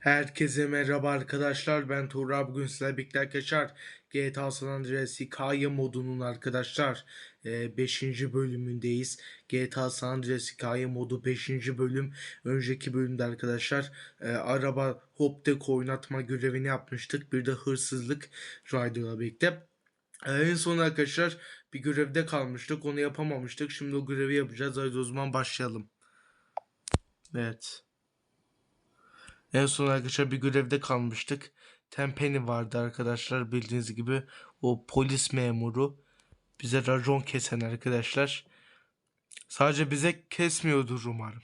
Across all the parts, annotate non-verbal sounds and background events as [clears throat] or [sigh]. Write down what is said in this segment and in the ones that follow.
Herkese merhaba arkadaşlar. Ben Tuğra. Bugün sizlerle birlikte arkadaşlar GTA San Andreas hikaye modunun arkadaşlar 5. bölümündeyiz. GTA San Andreas hikaye modu 5. bölüm. Önceki bölümde arkadaşlar e, araba hop tek oynatma görevini yapmıştık. Bir de hırsızlık Ryder'la birlikte. E, en son arkadaşlar bir görevde kalmıştık. Onu yapamamıştık. Şimdi o görevi yapacağız. Haydi o zaman başlayalım. Evet. En son arkadaşlar bir görevde kalmıştık. Tempeni vardı arkadaşlar bildiğiniz gibi o polis memuru bize racon kesen arkadaşlar. Sadece bize kesmiyordur umarım.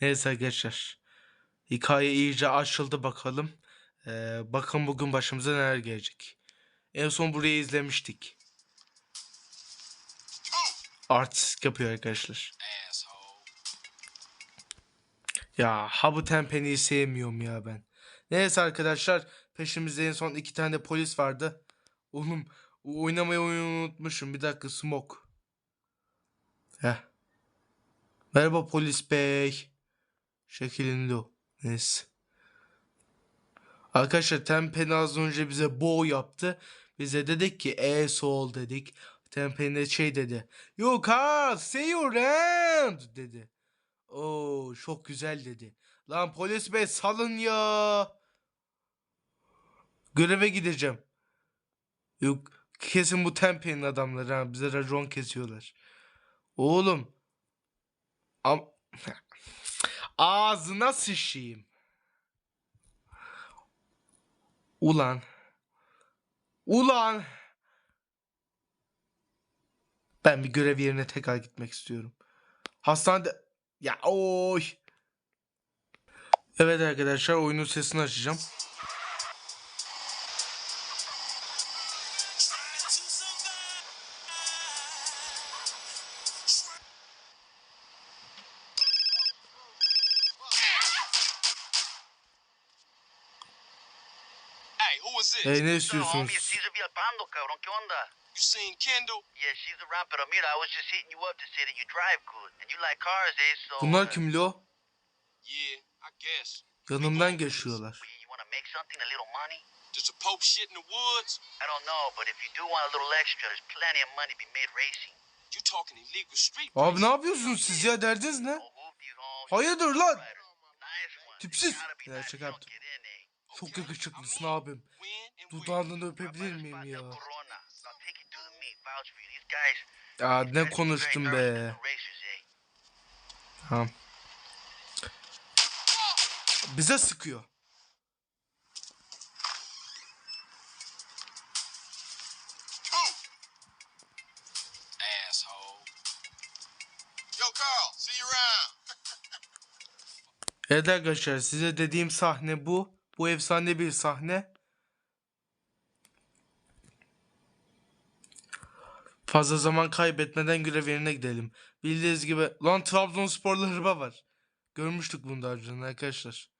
Neyse arkadaşlar. Hikaye iyice açıldı bakalım. Ee, bakın bugün başımıza neler gelecek. En son burayı izlemiştik. Artist yapıyor arkadaşlar. Ya ha bu Tempeni'yi sevmiyorum ya ben. Neyse arkadaşlar peşimizde en son iki tane polis vardı. Oğlum oynamayı unutmuşum. Bir dakika smoke. Heh. Merhaba polis bey. Şekilinde o. Neyse. Arkadaşlar Tempeni az önce bize bow yaptı. Bize dedik ki e sol dedik. Tempeni de şey dedi. You can't see you around dedi. Oo çok güzel dedi. Lan polis bey salın ya. Göreve gideceğim. Yok kesin bu Tempe'nin adamları ha bize racon kesiyorlar. Oğlum. Am [laughs] Ağzına sıçayım. Ulan. Ulan. Ben bir görev yerine tekrar gitmek istiyorum. Hastanede ya oy. Evet arkadaşlar oyunun sesini açacağım. Hey, ne istiyorsunuz? Villalpando, cabrón. ¿Qué onda? You seen Kendall? Yeah, she's around, pero mira, I was just hitting you up to say that you drive good. And you like cars, eh? So, Bunlar uh, kim lo? Yeah, I guess. Yanımdan geçiyorlar. you want to make something, a little money? Does the Pope shit in the woods? I don't know, but if you do want a little extra, there's plenty of money to be made racing. You talking illegal street Abi ne yapıyorsunuz siz ya derdiniz ne? Oh. Hayırdır lan? Tipsiz. Don't yaptım. eh? Çok yakışıklısın abim. Dudağından öpebilir miyim ya? Ya ne konuştum be. Tamam. Bize sıkıyor. [laughs] Evet arkadaşlar size dediğim sahne bu. Bu efsane bir sahne. Fazla zaman kaybetmeden görev yerine gidelim. Bildiğiniz gibi lan Trabzonsporlu var. Görmüştük bunu daha önce arkadaşlar.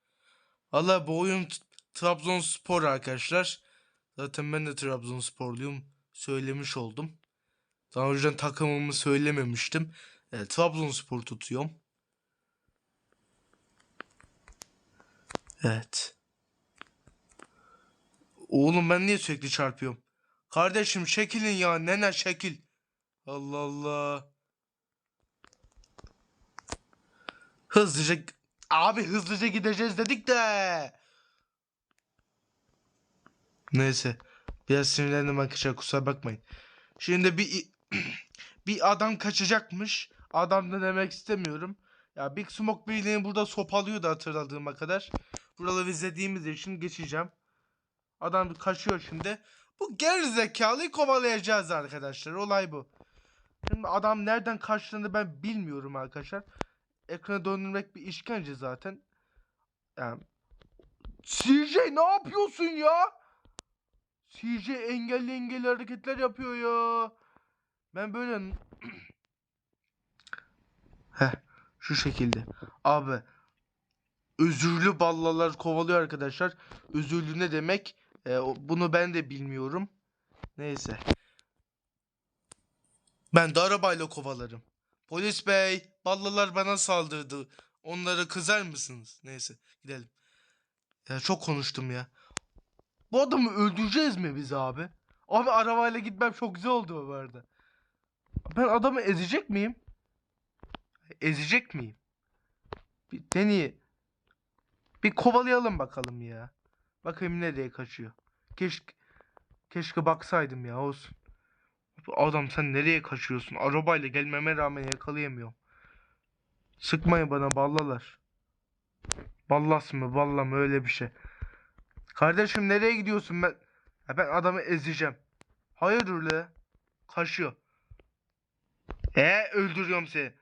Valla bu oyun Trabzonspor arkadaşlar. Zaten ben de Trabzonsporluyum. Söylemiş oldum. Daha önceden takımımı söylememiştim. E, Trabzonspor tutuyorum. Evet. Oğlum ben niye sürekli çarpıyorum? Kardeşim şekilin ya nene şekil. Allah Allah. Hızlıca abi hızlıca gideceğiz dedik de. Neyse. Biraz sinirlendim arkadaşlar kusura bakmayın. Şimdi bir [clears throat] bir adam kaçacakmış. Adam da demek istemiyorum. Ya Big Smoke Bey'ini burada sopalıyordu hatırladığıma kadar. Buraları izlediğimiz için geçeceğim. Adam kaçıyor şimdi. Bu gerizekalıyı kovalayacağız arkadaşlar. Olay bu. Şimdi adam nereden kaçtığını ben bilmiyorum arkadaşlar. Ekrana döndürmek bir işkence zaten. Yani CJ ne yapıyorsun ya? CJ engelli engelli hareketler yapıyor ya. Ben böyle [clears throat] Heh şu şekilde. Abi özürlü ballalar kovalıyor arkadaşlar. Özürlü ne demek? O- bunu ben de bilmiyorum. Neyse. Ben de arabayla kovalarım. Polis bey, ballalar bana saldırdı. Onlara kızar mısınız? Neyse, gidelim. Ya çok konuştum ya. Bu adamı öldüreceğiz mi biz abi? Abi arabayla gitmem çok güzel oldu bu arada. Ben adamı ezecek miyim? Ezecek miyim? Bir deneye. Bir kovalayalım bakalım ya. Bakayım nereye kaçıyor. Keşke keşke baksaydım ya olsun. Adam sen nereye kaçıyorsun? Arabayla gelmeme rağmen yakalayamıyorum. Sıkmayın bana ballalar. Ballas mı balla mı öyle bir şey. Kardeşim nereye gidiyorsun ben? Ya ben adamı ezeceğim. Hayırdır le? Kaçıyor. E öldürüyorum seni.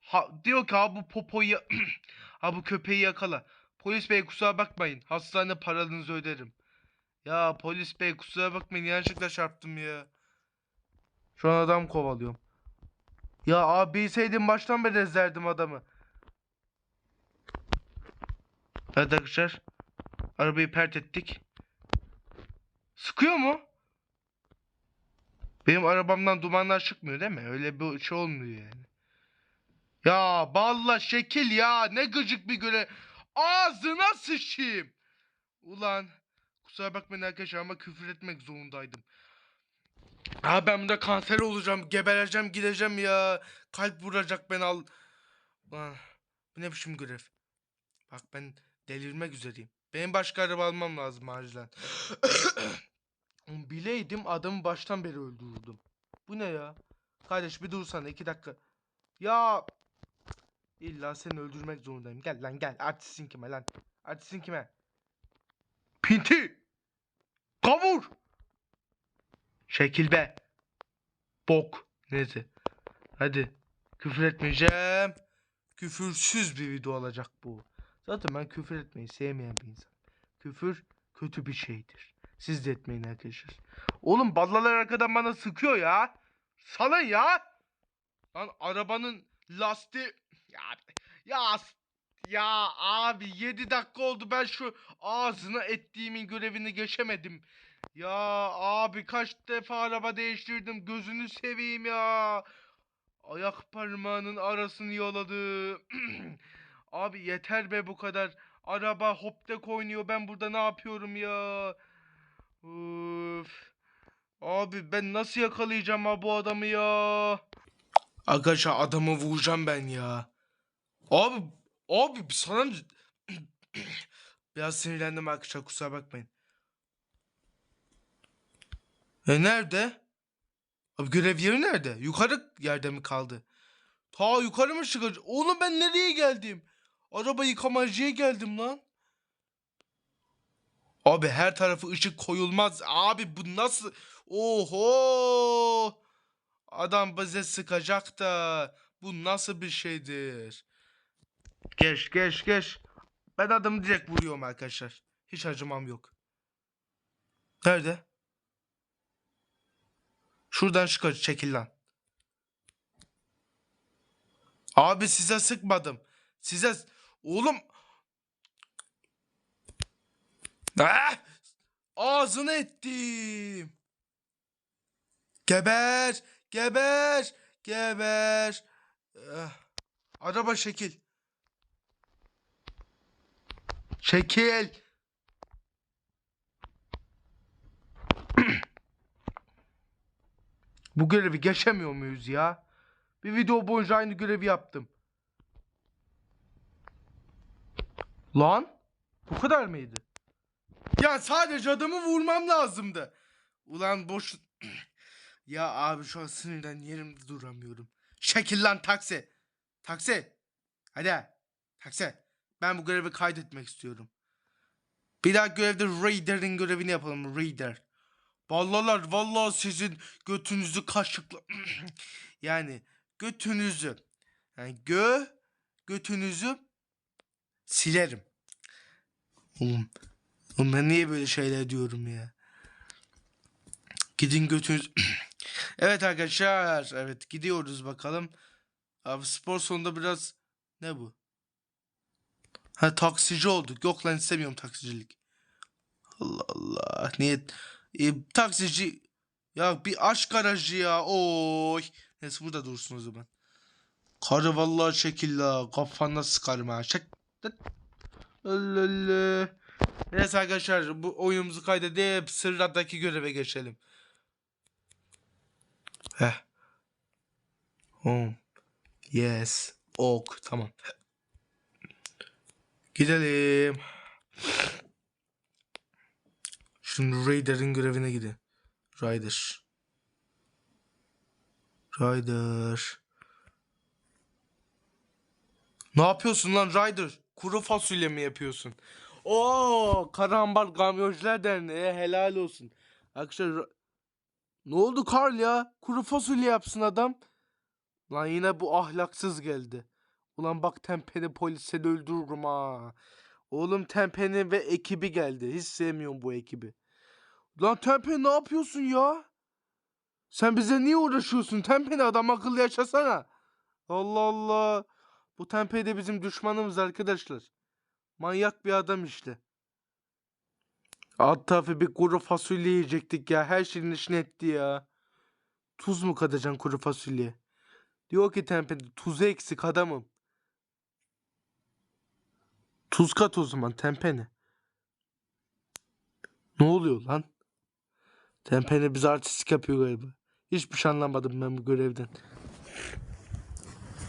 Ha, diyor ki ha bu popoyu [clears throat] ha bu köpeği yakala. Polis bey kusura bakmayın. Hastane paranızı öderim. Ya polis bey kusura bakmayın yanlışlıkla çarptım ya. Şu an adam kovalıyorum. Ya abi bilseydim baştan beri ezerdim adamı. Evet arkadaşlar. Arabayı pert ettik. Sıkıyor mu? Benim arabamdan dumanlar çıkmıyor değil mi? Öyle bir şey olmuyor yani. Ya balla şekil ya ne gıcık bir göre. Ağzına sıçayım. Ulan kusura bakmayın arkadaşlar ama küfür etmek zorundaydım. Ha ben bunda kanser olacağım, gebereceğim, gideceğim ya. Kalp vuracak ben al. Ulan bu ne biçim görev? Bak ben delirmek üzereyim. Benim başka araba almam lazım acilen. [coughs] Bileydim adamı baştan beri öldürürdüm. Bu ne ya? Kardeş bir dursana iki dakika. Ya illa seni öldürmek zorundayım. Gel lan gel. Artistin kime lan? Artistin kime? Pinti! Kavur! Şekil be. Bok. Neyse. Hadi. Küfür etmeyeceğim. Küfürsüz bir video olacak bu. Zaten ben küfür etmeyi sevmeyen bir insan. Küfür kötü bir şeydir. Siz de etmeyin arkadaşlar. Oğlum ballalar arkadan bana sıkıyor ya. Salın ya. Lan arabanın lastiği... Ya, ya, ya abi 7 dakika oldu ben şu ağzına ettiğimin görevini geçemedim. Ya abi kaç defa araba değiştirdim gözünü seveyim ya. Ayak parmağının arasını yaladı. [clears throat] abi yeter be bu kadar. Araba hoptek oynuyor ben burada ne yapıyorum ya. Üf. Abi ben nasıl yakalayacağım ha bu adamı ya? Arkadaşlar adamı vuracağım ben ya. Abi abi sana [clears throat] biraz sinirlendim arkadaşlar kusura bakmayın. E nerede? Abi görev yeri nerede? Yukarı yerde mi kaldı? Ta yukarı mı çıkacak? Oğlum ben nereye geldim? Araba yıkamacıya geldim lan. Abi her tarafı ışık koyulmaz. Abi bu nasıl? Oho! Adam bize sıkacak da. Bu nasıl bir şeydir? Geç geç geç. Ben adamı direkt vuruyorum arkadaşlar. Hiç acımam yok. Nerede? Şuradan çıkar çekil lan. Abi size sıkmadım. Size oğlum Ah! Ağzını ettim. Geber, geber, geber. Ah. Araba şekil. Şekil. Bu görevi geçemiyor muyuz ya? Bir video boyunca aynı görevi yaptım. Lan? Bu kadar mıydı? Ya sadece adamı vurmam lazımdı. Ulan boş... [clears throat] ya abi şu an sinirden yerimde duramıyorum. Şekil lan taksi. Taksi. Hadi. Taksi. Ben bu görevi kaydetmek istiyorum. Bir daha görevde Raider'in görevini yapalım. Raider. Vallalar vallahi sizin götünüzü kaşıkla... [clears throat] yani götünüzü. Yani gö... Götünüzü silerim. Oğlum. Oğlum ben niye böyle şeyler diyorum ya? Gidin götünüz... [clears throat] evet arkadaşlar. Evet gidiyoruz bakalım. Abi spor sonunda biraz... Ne bu? Ha taksici olduk. Yok lan istemiyorum taksicilik. Allah Allah. Niye? E, taksici... Ya bir aşk aracı ya. Oy. Neyse burada dursun o zaman. Karı vallahi şekil la. Kafana sıkarım ha. Çek. Allah Allah. Neyse arkadaşlar bu oyunumuzu kaydedip sırradaki göreve geçelim. Heh. Home. Yes. Ok. Tamam. Gidelim. Şimdi Raider'ın görevine gidin. Raider. Ryder. Ne yapıyorsun lan Ryder? Kuru fasulye mi yapıyorsun? Oo, Karambar Kamyoncular Derneği helal olsun. Arkadaşlar ne oldu Karl ya? Kuru fasulye yapsın adam. Lan yine bu ahlaksız geldi. Ulan bak Tempeni polise de öldürürüm ha. Oğlum Tempeni ve ekibi geldi. Hiç sevmiyorum bu ekibi. Lan Tempeni ne yapıyorsun ya? Sen bize niye uğraşıyorsun? Tempeni adam akıllı yaşasana. Allah Allah. Bu Tempeni de bizim düşmanımız arkadaşlar. Manyak bir adam işte. Alt tarafı bir kuru fasulye yiyecektik ya. Her şeyin işini etti ya. Tuz mu katacaksın kuru fasulye? Diyor ki Tempeni tuzu eksik adamım. Tuz kat o zaman Tempeni. Ne oluyor lan? Tempeni bize artistik yapıyor galiba. Hiçbir şey anlamadım ben bu görevden.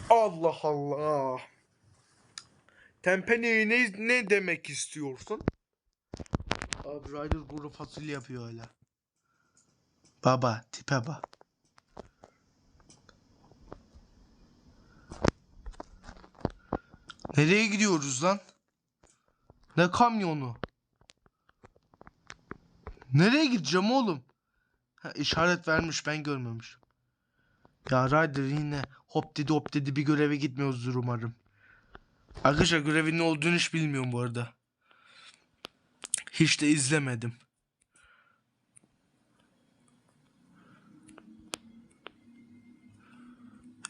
Allah Allah. Tempeni ne, ne demek istiyorsun? Abi Ryder kuru fasulye yapıyor hala. Baba tipe bak. Nereye gidiyoruz lan? Ne kamyonu? Nereye gideceğim oğlum? Ha, işaret vermiş ben görmemişim. Ya Ryder yine hop dedi hop dedi bir göreve gitmiyoruzdur umarım. Arkadaşlar görevin ne olduğunu hiç bilmiyorum bu arada. Hiç de izlemedim.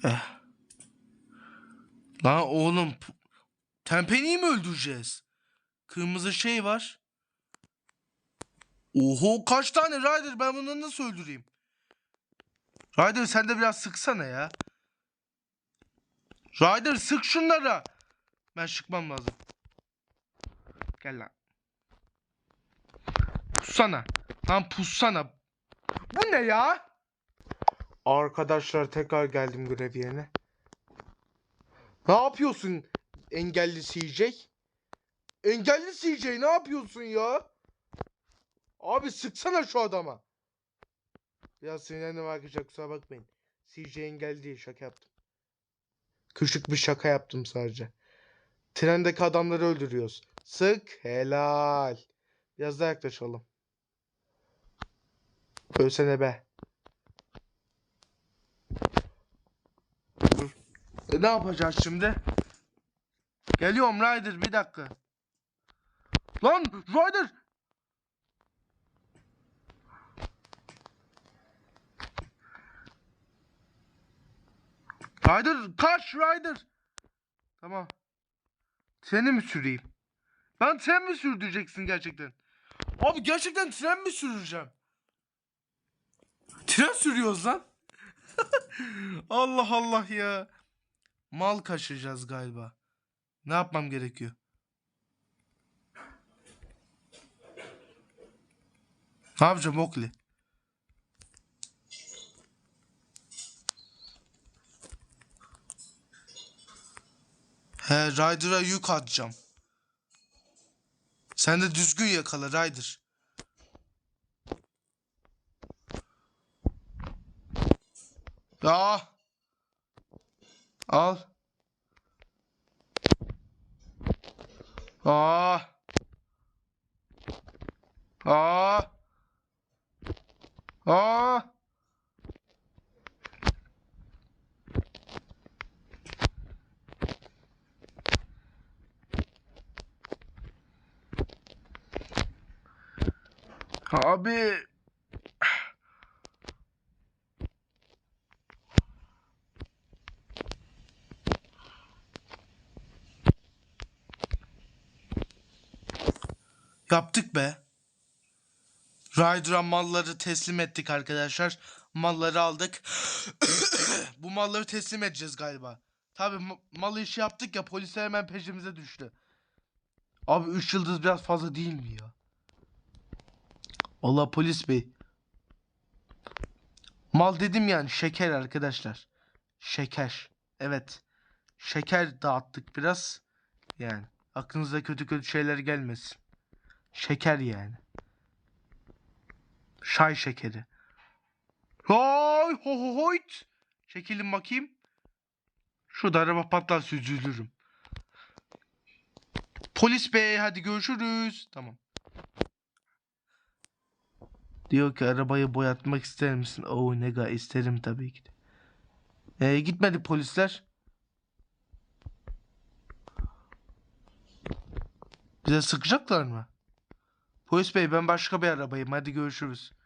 Eh. Lan oğlum Tempeni'yi mi öldüreceğiz? Kırmızı şey var. Oho kaç tane Ryder ben bunları nasıl öldüreyim? Ryder sen de biraz sıksana ya. Ryder sık şunlara. Ben çıkmam lazım. Gel lan. Pussana. Lan pussana. Bu ne ya? Arkadaşlar tekrar geldim görev yerine. Ne yapıyorsun engelli CJ? Engelli CJ ne yapıyorsun ya? Abi sıksana şu adama. Ya sinirlendim arkadaşlar kusura bakmayın. CJ engelli değil şaka yaptım. Küçük bir şaka yaptım sadece. Trendeki adamları öldürüyoruz. Sık helal. Biraz daha yaklaşalım. Ölsene be. Dur. E, ne yapacağız şimdi? Geliyorum Ryder bir dakika. Lan Ryder! Ryder kaç Ryder! Tamam. Seni mi süreyim? Ben tren mi sürdüreceksin gerçekten? Abi gerçekten tren mi süreceğim? Tren sürüyoruz lan. [laughs] Allah Allah ya. Mal kaçıracağız galiba. Ne yapmam gerekiyor? Ne yapacağım Oakley? He Ryder'a yük atacağım. Sen de düzgün yakala Ryder. Ya. Al. Aa. Aa. Aa. Abi. Yaptık be. Ryder'a malları teslim ettik arkadaşlar. Malları aldık. [coughs] Bu malları teslim edeceğiz galiba. Tabi malı işi yaptık ya polisler hemen peşimize düştü. Abi 3 yıldız biraz fazla değil mi ya? Allah polis bey. Mal dedim yani şeker arkadaşlar. Şeker. Evet. Şeker dağıttık biraz. Yani aklınıza kötü kötü şeyler gelmesin. Şeker yani. Şay şekeri. Hay ho ho hoyt. Çekilin bakayım. Şurada araba patlar süzülürüm. Polis bey hadi görüşürüz. Tamam. Diyor ki arabayı boyatmak ister misin? Oh nega isterim tabii ki. Ee, gitmedi polisler. Bize sıkacaklar mı? Polis bey ben başka bir arabayım. Hadi görüşürüz.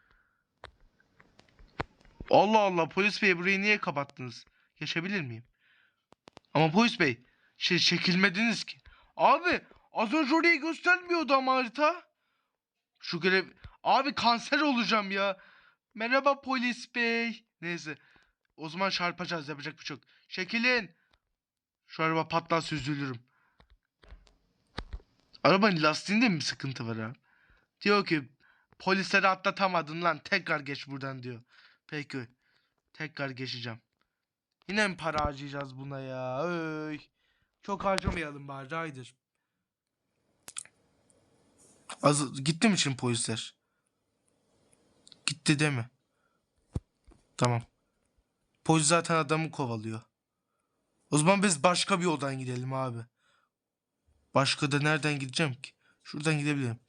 Allah Allah polis bey burayı niye kapattınız? Geçebilir miyim? Ama polis bey şey çekilmediniz ki. Abi az önce orayı göstermiyordu ama harita. Şu görev... Abi kanser olacağım ya. Merhaba polis bey. Neyse. O zaman çarpacağız yapacak bir şey yok. Çekilin. Şu araba patlarsa üzülürüm. Arabanın lastiğinde mi sıkıntı var abi? Diyor ki polisleri atlatamadın lan tekrar geç buradan diyor. Peki. Tekrar geçeceğim. Yine mi para harcayacağız buna ya? Öy. Çok harcamayalım bari Ryder. Az, gitti mi şimdi polisler? Gitti değil mi? Tamam. Polis zaten adamı kovalıyor. O zaman biz başka bir yoldan gidelim abi. Başka da nereden gideceğim ki? Şuradan gidebilirim.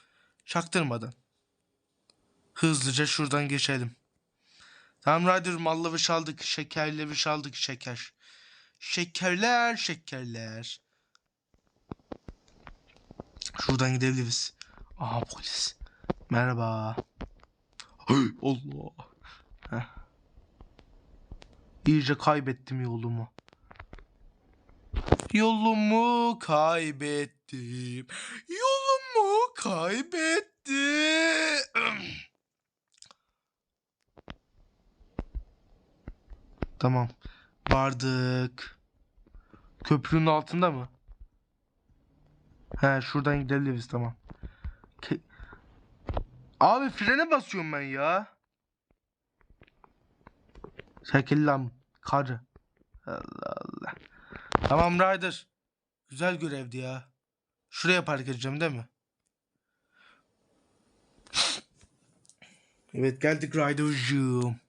Çaktırmadan. Hızlıca şuradan geçelim. Tamam Ryder mallı aldık. Şekerli aldık şeker. Şekerler şekerler. Şuradan gidebiliriz. Aha polis. Merhaba. Hey, Allah. Heh. İyice kaybettim yolumu. Yolumu kaybettim. Yolumu kaybettim. [clears throat] tamam. Vardık. Köprünün altında mı? He şuradan gidebiliriz tamam. Ke- Abi frene basıyorum ben ya. Çekil lan karı. Allah Allah. Tamam Ryder. Güzel görevdi ya. Şuraya park edeceğim değil mi? Evet geldik Ryder'cığım.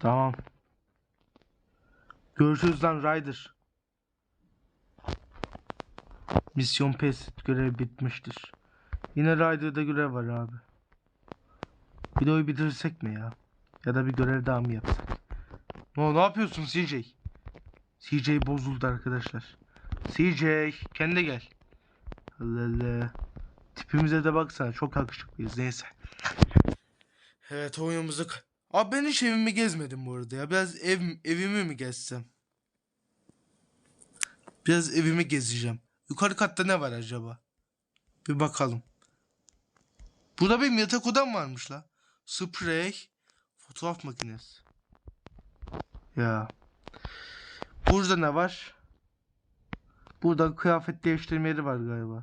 Tamam. Görüşürüz lan Ryder. Misyon pes. Görev bitmiştir. Yine Ryder'da görev var abi. Videoyu bitirsek mi ya? Ya da bir görev daha mı yapsak? Ne, ne yapıyorsun CJ? CJ bozuldu arkadaşlar. CJ kendine gel. Allah. Tipimize de baksana çok yakışıklıyız neyse. Evet oyunumuzu... Abi ben hiç evimi gezmedim bu arada ya. Biraz ev, evimi mi gezsem? Biraz evimi gezeceğim. Yukarı katta ne var acaba? Bir bakalım. Burada benim yatak odam varmış la. Sprey. Fotoğraf makinesi. Ya. Burada ne var? Burada kıyafet değiştirme yeri var galiba.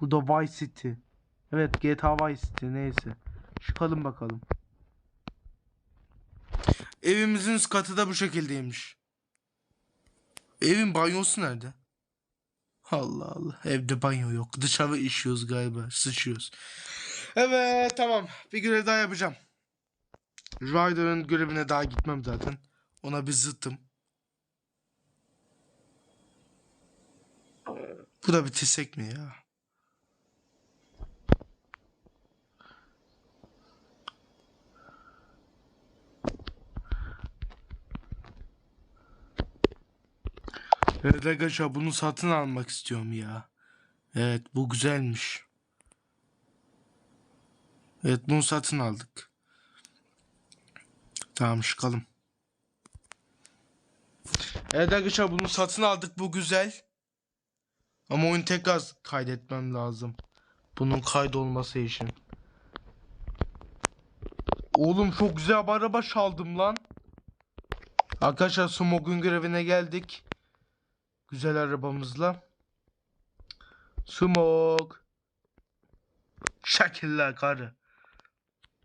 Burada Vice City. Evet GTA Vice City neyse. Çıkalım bakalım. Evimizin üst katı da bu şekildeymiş. Evin banyosu nerede? Allah Allah. Evde banyo yok. Dışarı işiyoruz galiba. Sıçıyoruz. Evet tamam. Bir görev daha yapacağım. Ryder'ın görevine daha gitmem zaten. Ona bir zıttım. Bu da bitirsek mi ya? Evet bunu satın almak istiyorum ya. Evet bu güzelmiş. Evet bunu satın aldık. Tamam çıkalım. Evet bunu satın aldık bu güzel. Ama oyunu tekrar kaydetmem lazım. Bunun kaydolması için. Oğlum çok güzel bir araba çaldım lan. Arkadaşlar Smog'un görevine geldik. Güzel arabamızla. Smog. Şekiller karı.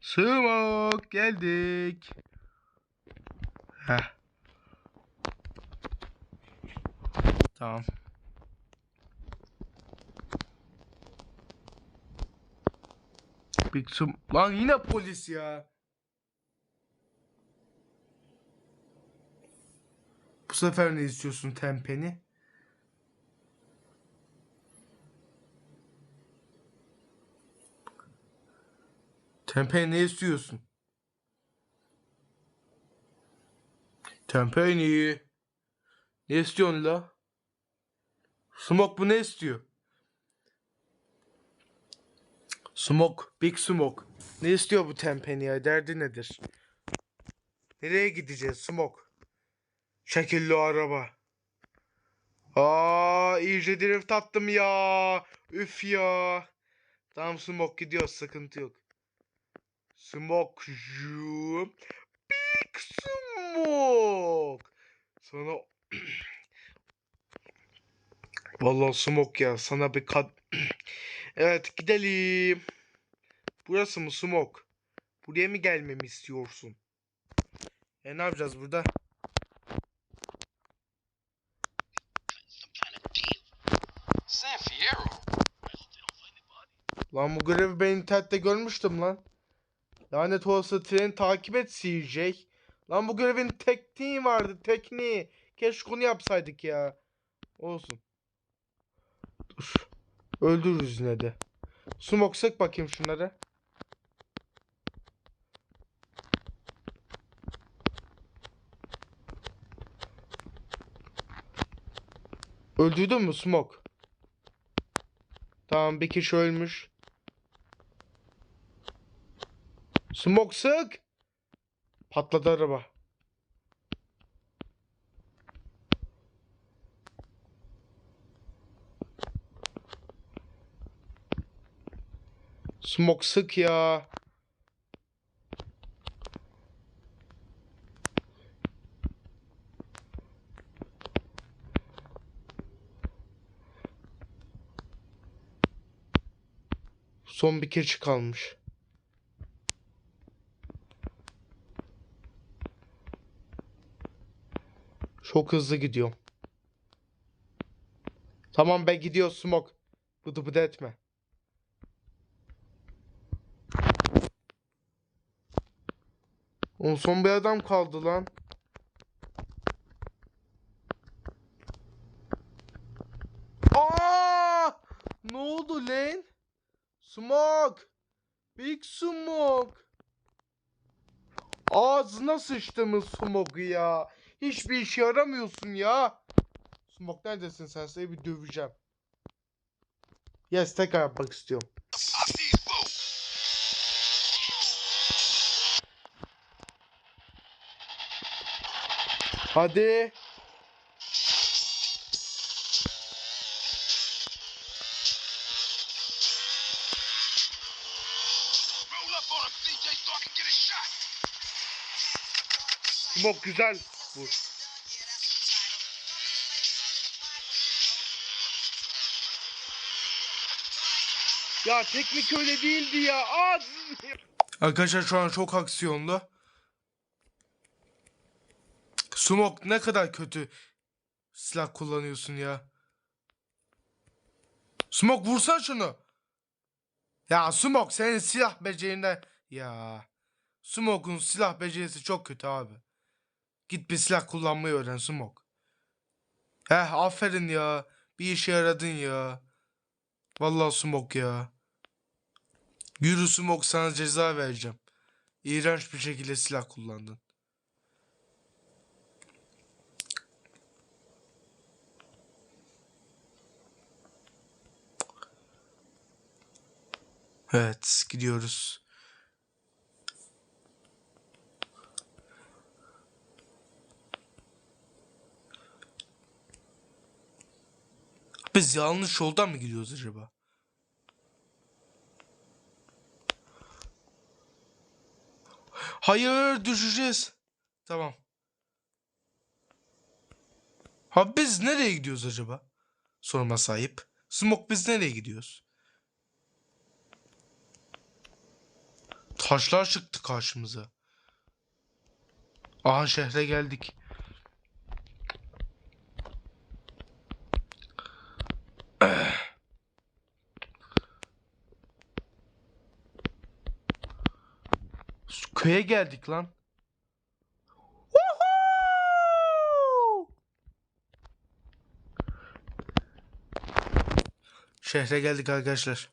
Smog geldik. Heh. Tamam. Big Sum... Lan yine polis ya. Bu sefer ne istiyorsun tempeni? Tempeni ne istiyorsun? Tempeni. Ne istiyorsun la? Smoke bu ne istiyor? Smoke, Big Smoke. Ne istiyor bu tempeni? Derdi nedir? Nereye gideceğiz Smoke? Şekilli araba. Aa, iyice drift attım ya. Üf ya. Tamam Smoke gidiyor, sıkıntı yok. Smoke. zoom. Big Smoke. Sana [clears throat] Vallahi Smoke ya sana bir kad [clears throat] Evet gidelim. Burası mı Smoke? Buraya mı gelmemi istiyorsun? E ne yapacağız burada? Lan bu görevi ben internette görmüştüm lan. Lanet olası tren takip et CJ. Lan bu görevin tekniği vardı tekniği. Keşke onu yapsaydık ya. Olsun. Dur. Öldürürüz yine de. Smoke sık bakayım şunları. Öldürdün mü Smoke? Tamam bir kişi ölmüş. Smoke sık. Patladı araba. Smoke sık ya. Son bir keçi kalmış. Çok hızlı gidiyorum. Tamam be gidiyor Smoke. Bıdı bıdı etme. On son bir adam kaldı lan. Aa! Ne oldu lan? Smoke! Big Smoke! Ağzına sıçtımız Smoke'u ya. Hiçbir işe yaramıyorsun ya. Smoke neredesin sen? Seni bir döveceğim. Yes tekrar yapmak istiyorum. Hadi. Smoke güzel. Vur. Ya teknik öyle değildi ya. Aa! Arkadaşlar şu an çok aksiyonlu. Smoke ne kadar kötü silah kullanıyorsun ya. Smoke vursan şunu. Ya Smoke senin silah becerinden ya. Smoke'un silah becerisi çok kötü abi. Git bir silah kullanmayı öğren Smoke. Heh aferin ya. Bir işe yaradın ya. Vallahi Smoke ya. Yürü Smoke sana ceza vereceğim. İğrenç bir şekilde silah kullandın. Evet gidiyoruz. Biz yanlış yoldan mı gidiyoruz acaba? Hayır düşeceğiz. Tamam. Ha biz nereye gidiyoruz acaba? Sorma sahip. Smoke biz nereye gidiyoruz? Taşlar çıktı karşımıza. Aha şehre geldik. Köye geldik lan. Şehre geldik arkadaşlar.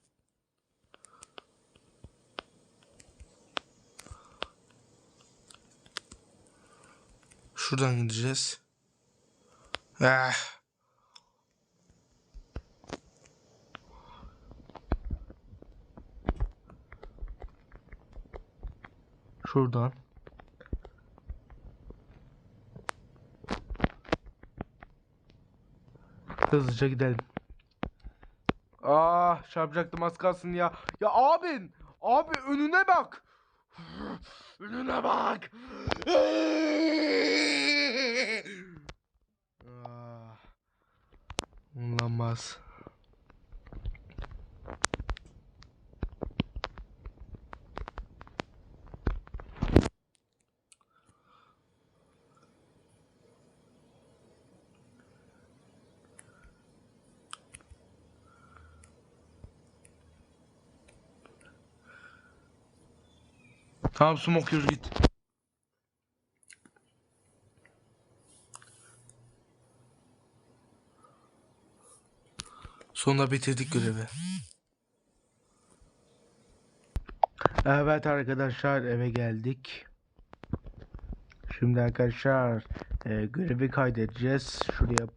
Şuradan gideceğiz. Ah. Şuradan. Hızlıca gidelim. Ah çarpacaktım az kalsın ya. Ya abin. Abi önüne bak. Önüne bak. ah. Olamaz. Tamam smoke yürü git. Sonunda bitirdik görevi. Evet arkadaşlar eve geldik. Şimdi arkadaşlar e, görevi kaydedeceğiz. Şuraya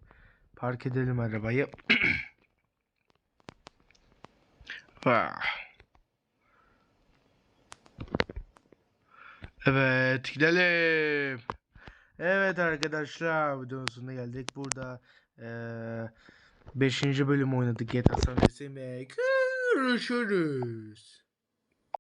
park edelim arabayı. [clears throat] Ah. Evet gidelim. Evet arkadaşlar videonun sonuna geldik. Burada 5. bölüm oynadık GTA San Andreas'in ve görüşürüz.